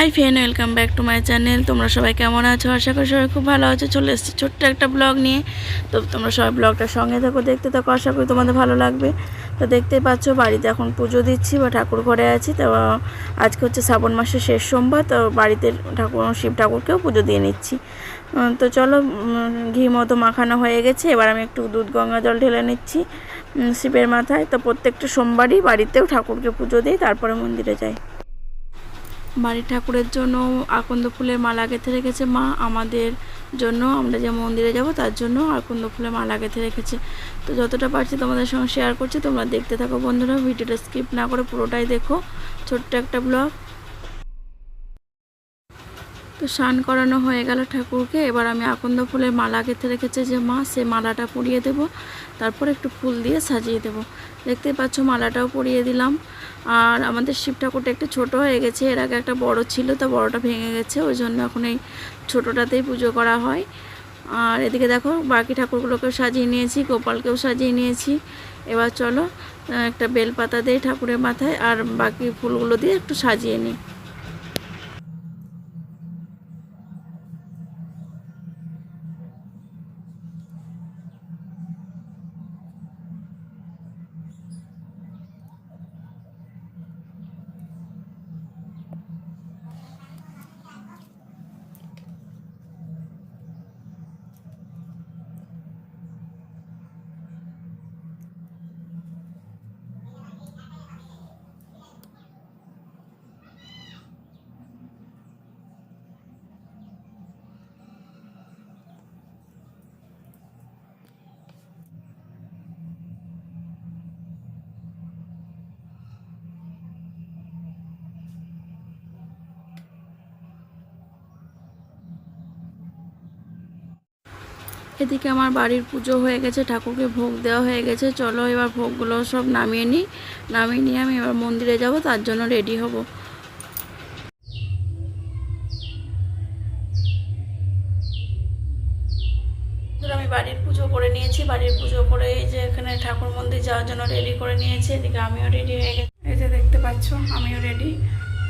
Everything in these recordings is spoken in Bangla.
Hi friend welcome back to my channel তোমরা সবাই কেমন আছো? আশা করি সবাই খুব ভালো আছো। চলে এসেছি ছোট্ট একটা ব্লগ নিয়ে। তো তোমরা সবাই ব্লগটা সঙ্গে থাকো, দেখতে থাকো। আশা করি তোমাদের ভালো লাগবে। তো দেখতেই পাচ্ছ, বাড়িতে এখন পুজো দিচ্ছি বা ঠাকুর ঘরে আছি। তো আজকে হচ্ছে শ্রাবণ মাসের শেষ সোমবার, তো বাড়িতে ঠাকুর, শিব ঠাকুরকেও পুজো দিয়ে নিচ্ছি। তো চলো ঘি মতো মাখানো হয়ে গেছে। এবার আমি একটু দুধ, গঙ্গা জল ঢেলে নিচ্ছি শিবের মাথায়। তো প্রত্যেকটা সোমবারই বাড়িতেও ঠাকুরকে পুজো দিই, তারপরে মন্দিরে যাই। বাড়ির ঠাকুরের জন্য আকন্দ ফুলের মালা গেঁথে রেখেছে মা। আমাদের জন্য, আমরা যে মন্দিরে যাব, তার জন্য আকন্দ ফুলের মালা গেঁথে রেখেছে। তো যতটা পারছি তোমাদের সঙ্গে শেয়ার করছি, তোমরা দেখতে থাকো বন্ধুরা। ভিডিওটা স্কিপ না করে পুরোটাই দেখো। ছোট্ট একটা ব্লগ তো স্নান করানো হয়ে গেল ঠাকুরকে। এবার আমি আকন্দ ফুলের মালা গেঁথে রেখেছে যে মা, সে মালাটা পরিয়ে দেব। তারপর একটু ফুল দিয়ে সাজিয়ে দেব। দেখতেই পাচ্ছ, মালাটাও পরিয়ে দিলাম। আর আমাদের শিব ঠাকুরটা একটু ছোটো হয়ে গেছে, এর আগে একটা বড় ছিল, তো বড়টা ভেঙে গেছে, ওই জন্য এখন এই ছোটোটাতেই পুজো করা হয়। আর এদিকে দেখো, বাকি ঠাকুরগুলোকেও সাজিয়ে নিয়েছি, গোপালকেও সাজিয়ে নিয়েছি। এবার চলো একটা বেলপাতা দিয়ে ঠাকুরের মাথায়, আর বাকি ফুলগুলো দিয়ে একটু সাজিয়ে নিই। এদিকে আমার বাড়ির পুজো হয়ে গেছে, ঠাকুরকে ভোগ দেওয়া হয়ে গেছে। চলো এবার ভোগগুলো সব নামিয়ে নিই। নামিয়ে নিয়ে আমি এবার মন্দিরে যাব, তার জন্য রেডি হব। আমি বাড়ির পুজো করে নিয়েছি। বাড়ির পুজো করে এই যে এখানে ঠাকুর মন্দির যাওয়ার জন্য রেডি করে নিয়েছি। এদিকে আমিও রেডি হয়ে গেছি। এই যে দেখতে পাচ্ছ, আমিও রেডি।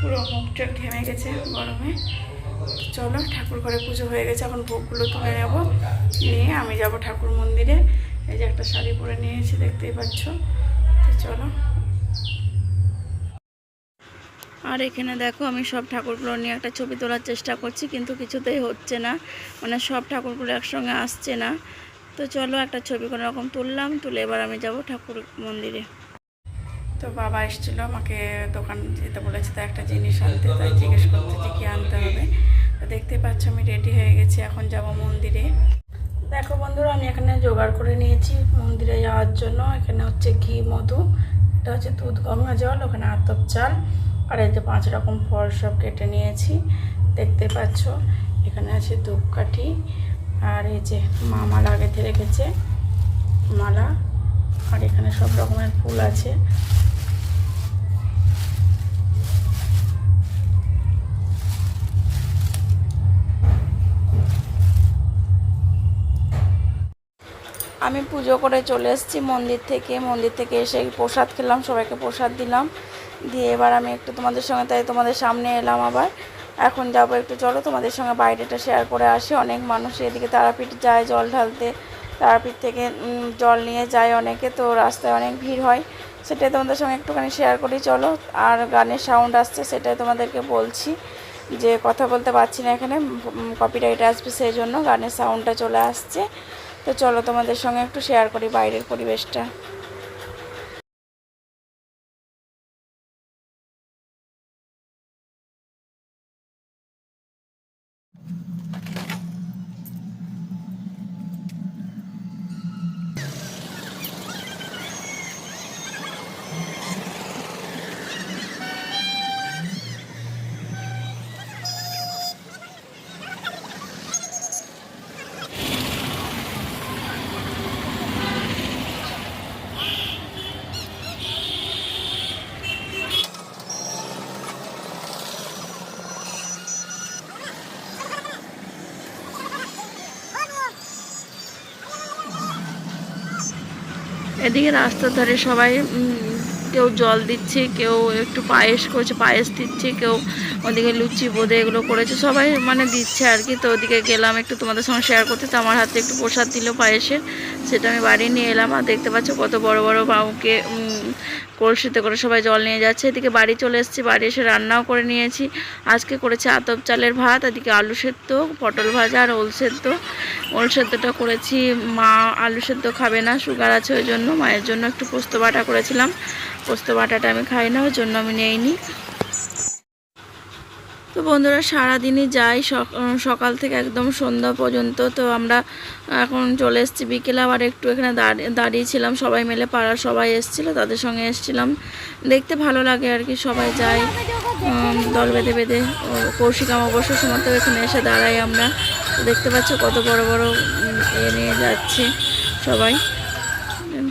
পুরো মুখটা ঘেমে গেছে গরমে। চলো, ঠাকুর ঘরে পুজো হয়ে গেছে, এখন ভোগগুলো তুলে নেব। নিয়ে আমি যাব ঠাকুর মন্দিরে। এই যে একটা শাড়ি পরে নিয়েছি দেখতেই পাচ্ছ। তো চলো। আর এখানে দেখো, আমি সব ঠাকুরগুলো নিয়ে একটা ছবি তোলার চেষ্টা করছি, কিন্তু কিছুতেই হচ্ছে না। মানে সব ঠাকুরগুলো একসঙ্গে আসছে না। তো চলো, একটা ছবি কোনো রকম তুললাম, তুলে এবার আমি যাব ঠাকুর মন্দিরে। তো বাবা এসেছিল আমাকে দোকান যেতে বলেছে তাই একটা জিনিস আনতে, তাই জিজ্ঞেস করতে যে কী আনতে হবে। তো দেখতে পাচ্ছ আমি রেডি হয়ে গেছি, এখন যাব মন্দিরে। দেখো বন্ধুরা, আমি এখানে জোগাড় করে নিয়েছি মন্দিরে যাওয়ার জন্য। এখানে হচ্ছে ঘি, মধু, এটা হচ্ছে দুধ, গঙ্গা জল, ওখানে আতপ চাল, আর এই যে পাঁচ রকম ফল সব কেটে নিয়েছি। দেখতে পাচ্ছ, এখানে আছে ধূপকাঠি, আর এই যে মা মালা গেঁথে রেখেছে, মালা, আর এখানে সব রকমের ফুল আছে। আমি পুজো করে চলে এসেছি মন্দির থেকে। মন্দির থেকে এসে প্রসাদ খেলাম, সবাইকে প্রসাদ দিলাম। দিয়ে এবার আমি একটু তোমাদের সঙ্গে, তাই তোমাদের সামনে এলাম আবার। এখন যাব একটু, চলো তোমাদের সঙ্গে বাইরেটা শেয়ার করে আসি। অনেক মানুষ এদিকে তারাপীঠ যায়, জল ঢালতে। তারাপীঠ থেকে জল নিয়ে যায় অনেকে, তো রাস্তায় অনেক ভিড় হয়। সেটাই তোমাদের সঙ্গে একটুখানি শেয়ার করি, চলো। আর গানের সাউন্ড আসছে, সেটাই তোমাদেরকে বলছি। যে কথা বলতে পারছি না এখানে কপিরাইট আসবে সেই জন্য গানের সাউন্ডটা চলে আসছে। তো চলো তোমাদের সঙ্গে একটু শেয়ার করি বাইরের পরিবেশটা। এদিকে রাস্তার ধারে সবাই কেউ জল দিচ্ছে, কেউ একটু পায়েস করছে, পায়েস দিচ্ছে, কেউ ওদিকে লুচি বোঁদে এগুলো করেছে, সবাই মানে দিচ্ছে আর কি। তো ওদিকে গেলাম একটু তোমাদের সঙ্গে শেয়ার করতে, তো আমার হাতে একটু প্রসাদ দিল পায়েসের, সেটা আমি বাড়ি নিয়ে এলাম, আর দেখতে পাচ্ছ কত বড় বড় বাবুকে কলসিতে করে সবাই জল নিয়ে যাচ্ছে। এদিকে বাড়ি চলে এসেছি, বাড়ি এসে রান্নাও করে নিয়েছি। আজকে করেছি আতপ চালের ভাত, এদিকে আলু সেদ্ধ, পটল ভাজা আর ওল সেদ্ধ। ওল সেদ্ধটা করেছি, মা আলু সেদ্ধ খাবে না, সুগার আছে ওই জন্য, মায়ের জন্য একটু পোস্ত বাটা করেছিলাম। পোস্ত বাটাটা আমি খাই না, ওই জন্য আমি নেইনি। তো বন্ধুরা সারাদিনই যাই সক- সকাল থেকে একদম সন্ধ্যা পর্যন্ত। তো আমরা এখন চলে এসেছি বিকেলে আবার একটু এখানে দাঁড়িয়ে দাঁড়িয়েছিলাম। সবাই মিলে পাড়ার সবাই এসেছিল তাদের সঙ্গে এসেছিলাম। দেখতে ভালো লাগে আর কি সবাই উম, দল বেঁধে বেঁধে কৌশিক অমাবস্যার সময় তো এখানে এসে দাঁড়াই আমরা। দেখতে পাচ্ছ কত বড় বড় এ নিয়ে যাচ্ছে সবাই।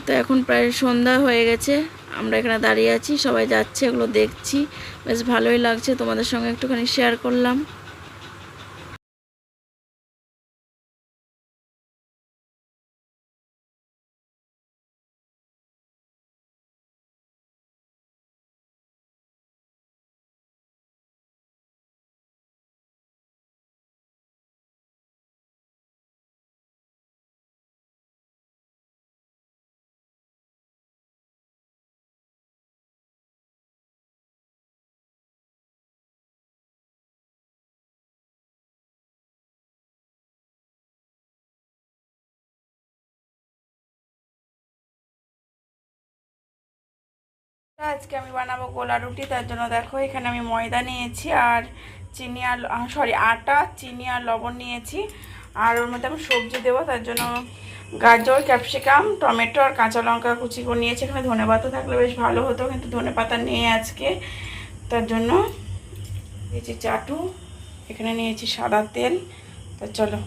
তো এখন প্রায় সন্ধ্যা হয়ে গেছে আমরা এখানে দাঁড়িয়ে আছি সবাই যাচ্ছে এগুলো দেখছি। বেশ ভালোই লাগছে তোমাদের সঙ্গে একটুখানি শেয়ার করলাম। আজকে আমি বানাবো গোলা রুটি, তার জন্য দেখো এখানে আমি ময়দা নিয়েছি আর চিনি আর সরি আটা, চিনি আর লবণ নিয়েছি। আর ওর মধ্যে আমি সবজি দেবো, তার জন্য গাজর, ক্যাপসিকাম, টমেটো আর কাঁচা লঙ্কা কুচি করে নিয়েছি। এখানে ধনে পাতা থাকলে বেশ ভালো হতো, কিন্তু ধনে পাতা নেই আজকে। তার জন্য নিয়েছি চাটু, এখানে নিয়েছি সাদা তেল। তা চলো।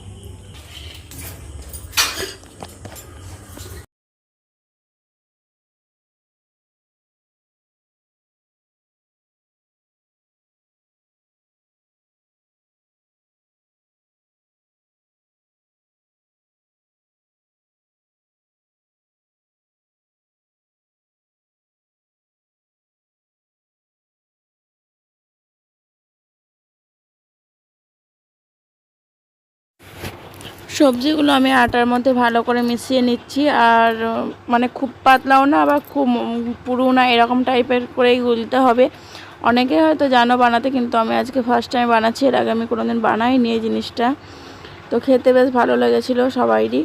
সবজিগুলো আমি আটার মধ্যে ভালো করে মিশিয়ে নিচ্ছি আর মানে খুব পাতলাও না আবার খুব পুরু না, এরকম টাইপের করেই গুলতে হবে। অনেকে হয়তো জানো বানাতে, কিন্তু আমি আজকে ফার্স্ট টাইম বানাচ্ছি, এর আগে আমি কোনোদিন বানাইনি এই জিনিসটা। তো খেতে বেশ ভালো লেগেছিলো সবাইরই।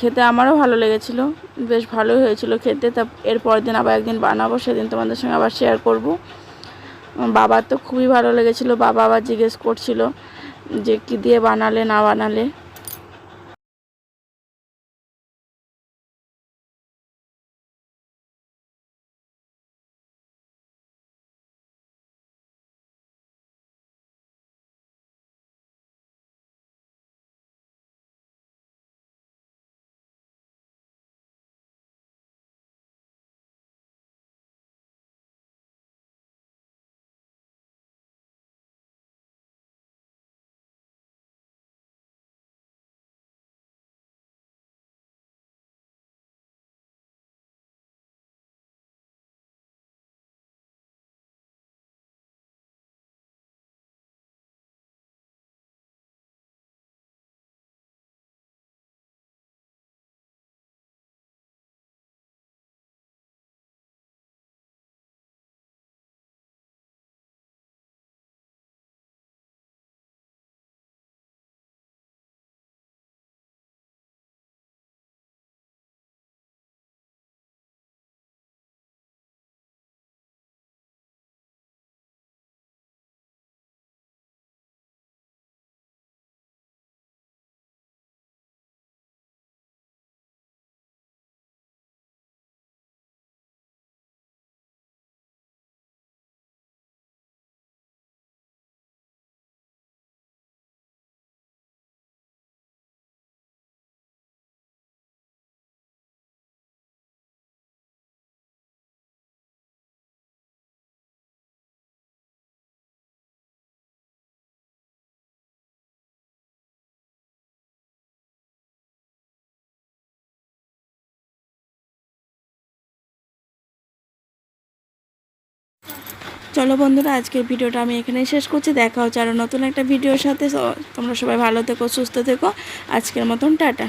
খেতে আমারও ভালো লেগেছিলো, বেশ ভালোই হয়েছিল খেতে। তা এরপরের দিন আবার একদিন বানাবো, সেদিন তোমাদের সঙ্গে আবার শেয়ার করব। বাবার তো খুবই ভালো লেগেছিলো, বাবা আবার জিজ্ঞেস করছিল যে কী দিয়ে বানালে, না বানালে। চলো বন্ধুরা, আজকের ভিডিওটা আমি এখানে শেষ করছি। দেখা হচ্ছে আরও নতুন একটা ভিডিওর সাথে। তোমরা সবাই ভালো থেকো, সুস্থ থেকো। আজকের মতন, টাটা।